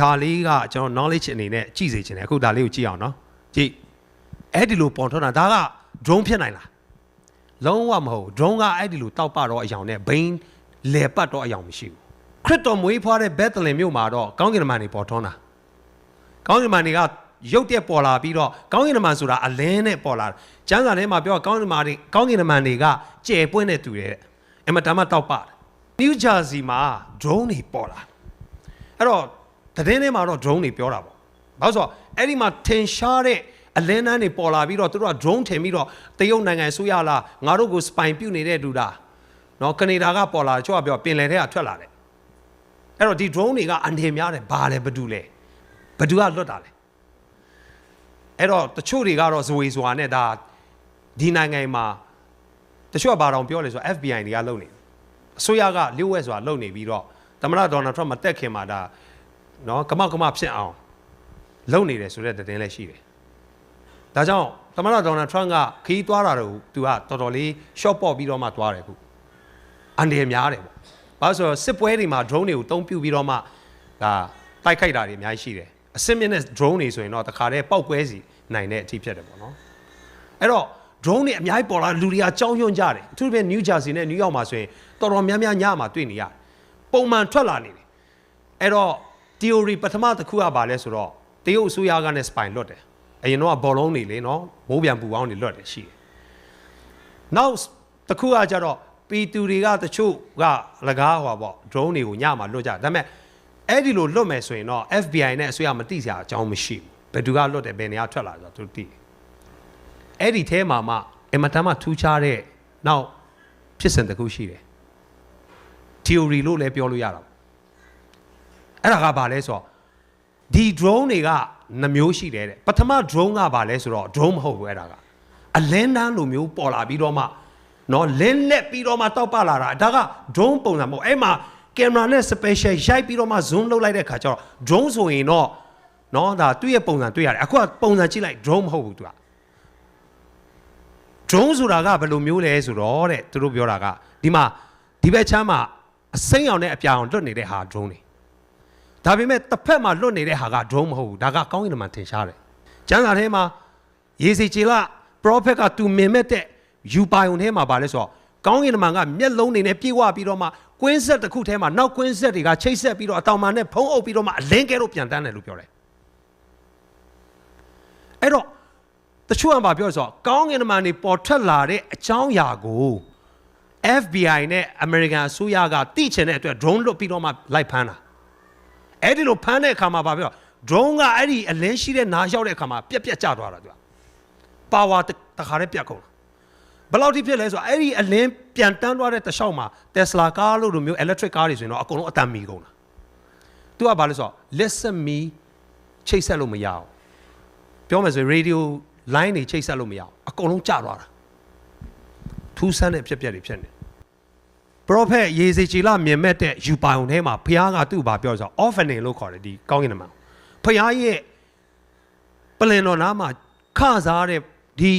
ဟာလေးကကျွန်တော် knowledge အနေနဲ့ကြည့်စေချင်တယ်အခုဒါလေးကိုကြည့်အောင်နော်ကြည့်အဲ့ဒီလိုပေါ်ထွက်တာဒါက drone ဖြစ်နိုင်လားလုံးဝမဟုတ် drone ကအဲ့ဒီလိုတောက်ပတော့အယောင်နဲ့ brain လဲပတ်တော့အယောင်မရှိဘူးခရစ်တော်မွေးဖွားတဲ့ Bethlehem မြို့မှာတော့ကောင်းကင်တမန်တွေပေါ်ထွန်းတာကောင်းကင်တမန်တွေကရုတ်တက်ပေါ်လာပြီးတော့ကောင်းကင်တမန်ဆိုတာအလင်းနဲ့ပေါ်လာတယ်ကျမ်းစာထဲမှာပြောကောင်းကင်တမန်တွေကောင်းကင်တမန်တွေကကျယ်ပွင့်တဲ့သူတွေတဲ့အမတမတောက်ပါတယ် New Jersey မှာ drone တွေပေါ်လာအဲ့တော့ သတင်းထဲမှာတော့ drone တွေပြောတာပေါ့ဘာလို့ဆိုတော့အဲ့ဒီမှာထင်ရှားတဲ့အလင်းနှန်းတွေပေါ်လာပြီးတော့သူတို့က drone ထင်ပြီးတော့တရုတ်နိုင်ငံအစိုးရလားငါတို့ကို spy ပြုတ်နေတဲ့လူလားနော်ကနေဒါကပေါ်လာတယ်ချို့ကပြောပင်လယ်ထဲကထွက်လာတယ်အဲ့တော့ဒီ drone တွေကအန်ထင်များတယ်ဘာလဲဘယ်သူလဲဘယ်သူကလွတ်တာလဲအဲ့တော့တချို့တွေကတော့ဇဝေဇွာနဲ့ဒါဒီနိုင်ငံမှာတချို့ကဘာတောင်ပြောလဲဆိုတော့ FBI တွေကလုပ်နေတယ်အစိုးရကလျှို့ဝှက်စွာလုပ်နေပြီးတော့သမ္မတဒေါ်နယ်ထရမ့်မတက်ခင်မှာဒါ နော်ကမောက်ကမဖြစ်အောင်လုပ်နေတယ်ဆိုတဲ့သတင်းလည်းရှိတယ်။ဒါကြောင့်သမ္မတဒေါ်နယ်ထရမ့်ကခီးသွားတာတော့သူကတော်တော်လေး short ပေါ့ပြီးတော့မှသွားတယ်ခု။အန်ဒီရများတယ်ပေါ့။ဘာလို့ဆိုတော့စစ်ပွဲတွေမှာ drone တွေကိုတုံးပြပြီးတော့မှဒါတိုက်ခိုက်တာတွေအများကြီးရှိတယ်။အစစ်မြင့်တဲ့ drone တွေဆိုရင်တော့တခါတည်းပောက်ကွဲစီနိုင်တဲ့အထိဖြစ်တယ်ပေါ့နော်။အဲ့တော့ drone တွေအများကြီးပေါ်လာလူတွေကကြောင်းရွံ့ကြတယ်အထူးသဖြင့် New Jersey နဲ့ New York မှာဆိုရင်တော်တော်များများညမှာတွေ့နေရတယ်ပုံမှန်ထွက်လာနေတယ်အဲ့တော့ theory ပထမတစ်ခုကဘာလဲဆိုတော့တရုတ်အစိုးရကနဲ့ spy လွတ်တယ်အရင်တော့ဘောလုံးတွေလေနော်မိုးပြန်ပူပေါင်းတွေလွတ်တယ်ရှိတယ်နောက်တစ်ခုကကြတော့ပီတူတွေကတချို့ကလကားဟောပေါ့ drone တွေကိုညမှာလွတ်ကြဒါပေမဲ့အဲ့ဒီလိုလွတ်မယ်ဆိုရင်တော့ FBI နဲ့အစိုးရမသိစရာအကြောင်းမရှိဘူးဘယ်သူကလွတ်တယ်ဘယ်နေရာထွက်လာဆိုတော့သူသိတယ်အဲ့ဒီထဲမှာမှအင်မတန်မှထူးခြားတဲ့နောက်ဖြစ်စဉ်တစ်ခုရှိတယ် theory လို့လည်းပြောလို့ရတာပေါ့ အဲ့ဒါကဘာလဲဆိုတော့ဒီ drone တွေကနှမျိုးရှိတယ်တဲ့ပထမ drone ကဘာလဲဆိုတော့ drone မဟုတ်ဘူးအဲ့ဒါကအလင်းတန်းလိုမျိုးပေါ်လာပြီးတော့မှနော်လင်းလက်ပြီးတော့မှတောက်ပလာတာဒါက drone ပုံစံမဟုတ်အဲ့မှာကင်မရာနဲ့ special ရိုက်ပြီးတော့မှ zoom လုပ်လိုက်တဲ့ခါကျတော့ drone ဆိုရင်တော့နော်ဒါသူ့ရဲ့ပုံစံတွေ့ရတယ်အခုကပုံစံကြည့်လိုက် drone မဟုတ်ဘူးသူက drone ဆိုတာကဘယ်လိုမျိုးလဲဆိုတော့တဲ့သူတို့ပြောတာကဒီမှာဒီဘက်ချမ်းမှာအစိမ်းအောင်နဲ့အပြာအောင်လွတ်နေတဲ့ဟာ drone တွေ ဒါပေမဲ့တစ်ဖက်မှာလွတ်နေတဲ့ဟာက drone မဟုတ်ဘူးဒါကကောင်းကင်တမန်ထင်ရှားတယ်ကျမ်းစာထဲမှာယေစီချေလ prophet ကသူမြင်မဲ့တဲ့ယူပါယုံထဲမှာပါလဲဆိုတော့ကောင်းကင်တမန်ကမျက်လုံးတွေနဲ့ပြေဝပြီးတော့မှကွင်းဆက်တစ်ခုထဲမှာနောက်ကွင်းဆက်တွေကချိတ်ဆက်ပြီးတော့အတောင်မှန်နဲ့ဖုံးအုပ်ပြီးတော့မှအလင်းကဲလို့ပြန်တန်းတယ်လို့ပြောတယ်အဲ့တော့တချို့ကဘာပြောလဲဆိုတော့ကောင်းကင်တမန်တွေပေါ်ထွက်လာတဲ့အကြောင်းအရာကို FBI နဲ့ American အစိုးရကတိချင်တဲ့အတွက် drone လွတ်ပြီးတော့မှလိုက်ဖမ်းတာ အဲ့ဒီလိုဖမ်းတဲ့အခါမှာဘာပြော drone ကအဲ့ဒီအလင်းရှိတဲ့နားရောက်တဲ့အခါမှာပြက်ပြက်ကျသွားတာသူက power တခါတည်းပြတ်ကုန်ဘယ်လောက်ထိဖြစ်လဲဆိုတော့အဲ့ဒီအလင်းပြန်တန်းသွားတဲ့တခြားမှာ Tesla ကားလို့လိုမျိုး electric ကားတွေဆိုရင်တော့အကုန်လုံးအတန်မီကုန်တာသူကဘာလဲဆိုတော့ listen me ချိတ်ဆက်လို့မရအောင်ပြောမယ်ဆိုရင် radio line တွေချိတ်ဆက်လို့မရအောင်အကုန်လုံးကျသွားတာထူးဆန်းတဲ့ဖြစ်ပျက်တွေဖြစ်နေ prophet ယေ ဇေချေလမြင်မဲ့တဲ့ယူပါုံထဲမှာဘုရားကသူ့ဘာပြောဆို orphaning လို့ခေါ်တယ်ဒီကောင်းကင်နမဘုရားရဲ့ပလင်တော်နားမှာခစားတဲ့ဒီ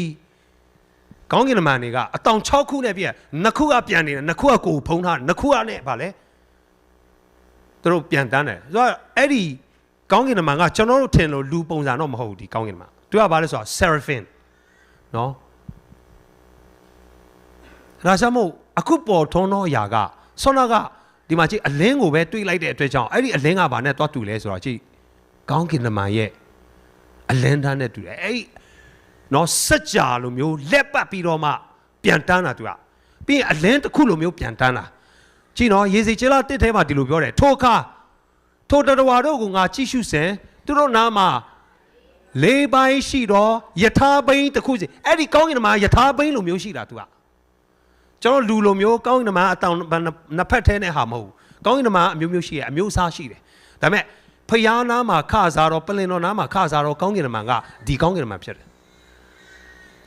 ကောင်းကင်နမတွေကအတောင်6ခုနဲ့ပြည့်နှစ်ခုကပြန်နေတယ်နှစ်ခုကကိုယ်ဖုံးထားနှစ်ခုကနဲ့ဗာလဲသူတို့ပြန်တန်းတယ်ဆိုတော့အဲ့ဒီကောင်းကင်နမကကျွန်တော်တို့ထင်လို့လူပုံစံတော့မဟုတ်ဘူးဒီကောင်းကင်နမသူကဗာလဲဆိုတော့ seraphim နော်ဒါကြောင့်မို့ အခုပေါ်ထုံးသောအရာကဆောနာကဒီမှာကြည့်အလင်းကိုပဲတွေးလိုက်တဲ့အတွက်ကြောင့်အဲ့ဒီအလင်းကဘာနဲ့တွားတူလဲဆိုတော့ကြည့်ကောင်းကင်နမရဲ့အလင်းသားနဲ့တူတယ်အဲ့ဒီနော်စัจ जा လိုမျိုးလက်ပတ်ပြီးတော့မှပြန်တန်းတာသူကပြီးရင်အလင်းတစ်ခုလိုမျိုးပြန်တန်းတာကြည့်နော်ရေစီချေလာတစ်ထဲမှာဒီလိုပြောတယ်ထိုအခါထိုတတဝါတို့ကငါကြည့်ရှုစင်သူတို့နားမှာလေးပိုင်းရှိတော့ယထာဘိန်းတစ်ခုစီအဲ့ဒီကောင်းကင်နမယထာဘိန်းလိုမျိုးရှိတာသူက ကျွန်တော်လူလိုမျိုးကောင်းကင်နမအတောင်နှစ်ဖက်ထဲနဲ့ဟာမဟုတ်ဘူးကောင်းကင်နမအမျိုးမျိုးရှိတယ်အမျိုးအစားရှိတယ်ဒါပေမဲ့ဖျားနာမှာခစားတော့ပလင်တော်နာမှာခစားတော့ကောင်းကင်နမကဒီကောင်းကင်နမဖြစ်တယ်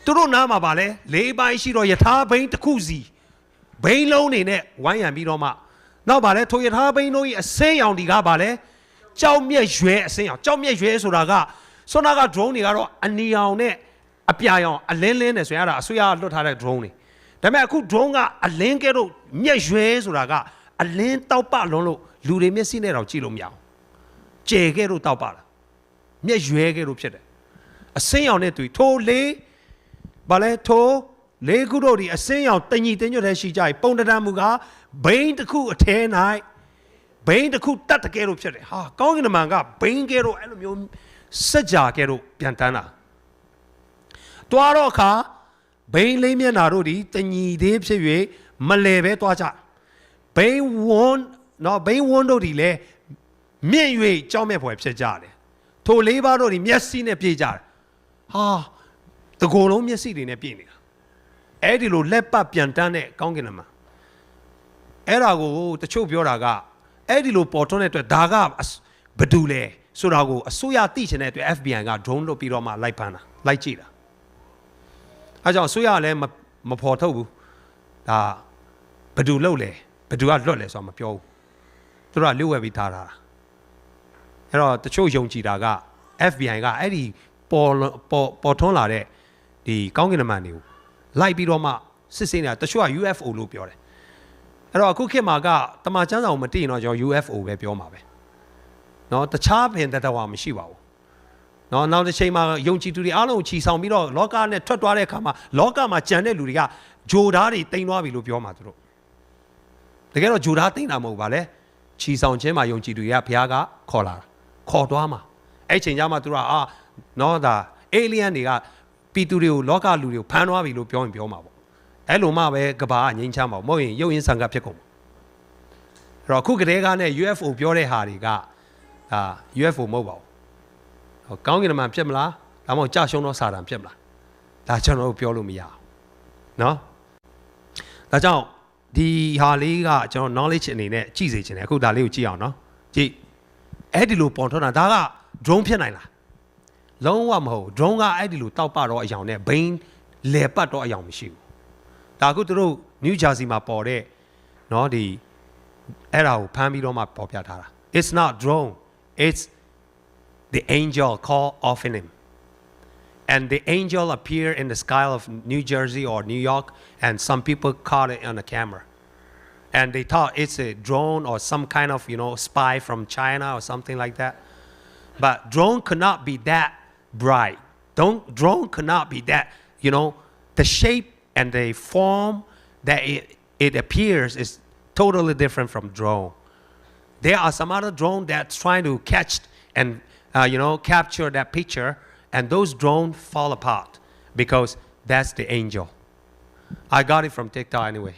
သူတို့နာမှာပါလဲလေးပိုင်းရှိတော့ယထာဘိန်းတစ်ခုစီဘိန်းလုံးနေနဲ့ဝိုင်းရံပြီးတော့မှနောက်ပါလဲထိုယထာဘိန်းတို့ရဲ့အစင်းရောင်ဒီကပါလဲကြောက်မြက်ရွဲအစင်းရောင်ကြောက်မြက်ရွဲဆိုတာကဆွမ်းနာက drone တွေကတော့အနီရောင်နဲ့အပြာရောင်အလင်းလင်းနဲ့ဆိုရင်အဲ့ဒါအဆွေရလွတ်ထားတဲ့ drone တွေ ဒါပေမဲ့အခု drone ကအလင်းကဲတော့မျက်ရွဲဆိုတာကအလင်းတောက်ပလုံးလို့လူတွေမျက်စိနဲ့တော့ကြည့်လို့မရအောင်ကျဲခဲ့လို့တောက်ပါလားမျက်ရွဲခဲ့လို့ဖြစ်တယ်အစင်းရောင်နဲ့တွေ့ထိုလေးဘာလဲထိုလေးခုတို့ဒီအစင်းရောင်တညီတင်းညွတ်တဲ့ရှိကြပြီပုံတံတန်မူကဘိန်းတစ်ခုအထဲ၌ဘိန်းတစ်ခုတတ်တကယ်လို့ဖြစ်တယ်ဟာကောင်းကင်တမန်ကဘိန်းကဲလို့အဲ့လိုမျိုးစက်ကြာကဲလို့ပြန်တန်းတာတွားတော့အခါ ဘိန်းလေးမျက်နာတို့ဒီတညီသေးဖြစ်၍မလဲပဲတွားကြဘိန်းဝွန်းနော်ဘိန်းဝွန်းတို့ဒီလဲမြင့်၍ကြောက်မဲ့ဖွယ်ဖြစ်ကြတယ်ထိုလေးပါးတို့ဒီမျက်စိနဲ့ပြေးကြတယ်ဟာတကိုယ်လုံးမျက်စိတွေနဲ့ပြည့်နေတာအဲ့ဒီလိုလက်ပတ်ပြန်တန်းတဲ့ကောင်းကင်နမအဲ့ဒါကိုတချို့ပြောတာကအဲ့ဒီလိုပေါ်ထွန်းတဲ့အတွက်ဒါကဘဒူလဲဆိုတာကိုအစိုးရသိချင်တဲ့အတွက် FBI က drone လုပ်ပြီးတော့မှလိုက်ဖမ်းတာလိုက်ကြည့်တာ အဲကြောင့်အစိုးရကလည်းမမဖော်ထုတ်ဘူးဒါဘဒူလုပ်လဲဘဒူကလွတ်လဲဆိုတာမပြောဘူးသူတို့ကလျှို့ဝှက်ပြီးထားတာအဲ့တော့တချို့ယုံကြည်တာက FBI ကအဲ့ဒီပေါ်ပေါ်ပေါ်ထွန်းလာတဲ့ဒီကောင်းကင်နမန်တွေကို လိုက်ပြီးတော့မှစစ်ဆေးနေတာတချို့က UFO လို့ပြောတယ်အဲ့တော့အခုခေတ်မှာကတမန်ကျမ်းစာကိုမသိရင်တော့ကျွန်တော် UFO ပဲပြောမှာပဲเนาะတခြားပင်တတဝါမရှိပါဘူး နော်နောက်တစ်ချိန်မှာယုံကြည်သူတွေအားလုံးကိုချီဆောင်ပြီးတော့လောကနဲ့ထွက်သွားတဲ့အခါမှာလောကမှာကြံတဲ့လူတွေကဂျိုသားတွေတိမ်သွားပြီလို့ပြောမှာသူတို့တကယ်တော့ဂျိုသားတိမ်တာမဟုတ်ပါလေချီဆောင်ခြင်းမှာယုံကြည်သူတွေကဘုရားကခေါ်လာခေါ်သွားမှာအဲ့ချိန်ကျမှသူတို့ကအာနော်ဒါအေလီယန်တွေကပြည်သူတွေကိုလောကလူတွေကိုဖမ်းသွားပြီလို့ပြောရင်ပြောမှာပေါ့အဲ့လိုမှပဲကဘာကငိမ့်ချမှာမဟုတ်ရင်ရုပ်ရင်းဆံကဖြစ်ကုန်အဲ့တော့ခုကတည်းကနဲ့ UFO ပြောတဲ့ဟာတွေကအာ UFO မဟုတ်ပါဘူး ဟောကောင်းကင်တမန်ဖြစ်မလားဒါမှမဟုတ်ကြာရှုံးသောစာတန်ဖြစ်မလားဒါကျွန်တော်တို့ပြောလို့မရအောင်နော်ဒါကြောင့်ဒီဟာလေးကကျွန်တော် knowledge အနေနဲ့ကြည့်စေချင်တယ်အခုဒါလေးကိုကြည့်အောင်နော်ကြည့်အဲ့ဒီလိုပေါ်ထွန်းတာဒါက drone ဖြစ်နိုင်လား လုံးဝမဟုတ် drone ကအဲ့ဒီလိုတောက်ပတော့အယောင်နဲ့ brain လဲပတ်တော့အယောင်မရှိဘူးဒါအခုသူတို့ New Jersey မှာပေါ်တဲ့เนาะဒီအဲ့ဒါကိုဖမ်းပြီးတော့မှပေါ်ပြထားတာ it's not drone it's the angel called Ophanim and the angel appeared in the sky of New Jersey or New York and some people caught it on the camera and they thought it's a drone or some kind of you know spy from China or something like that but drone cannot be that bright. Don't drone cannot be that. You know, the shape and the form that it, it appears is totally different from drone. There are some other drone that's trying to catch and uh, you know capture that picture, and those drones fall apart because that's the angel. I got it from TikTok anyway.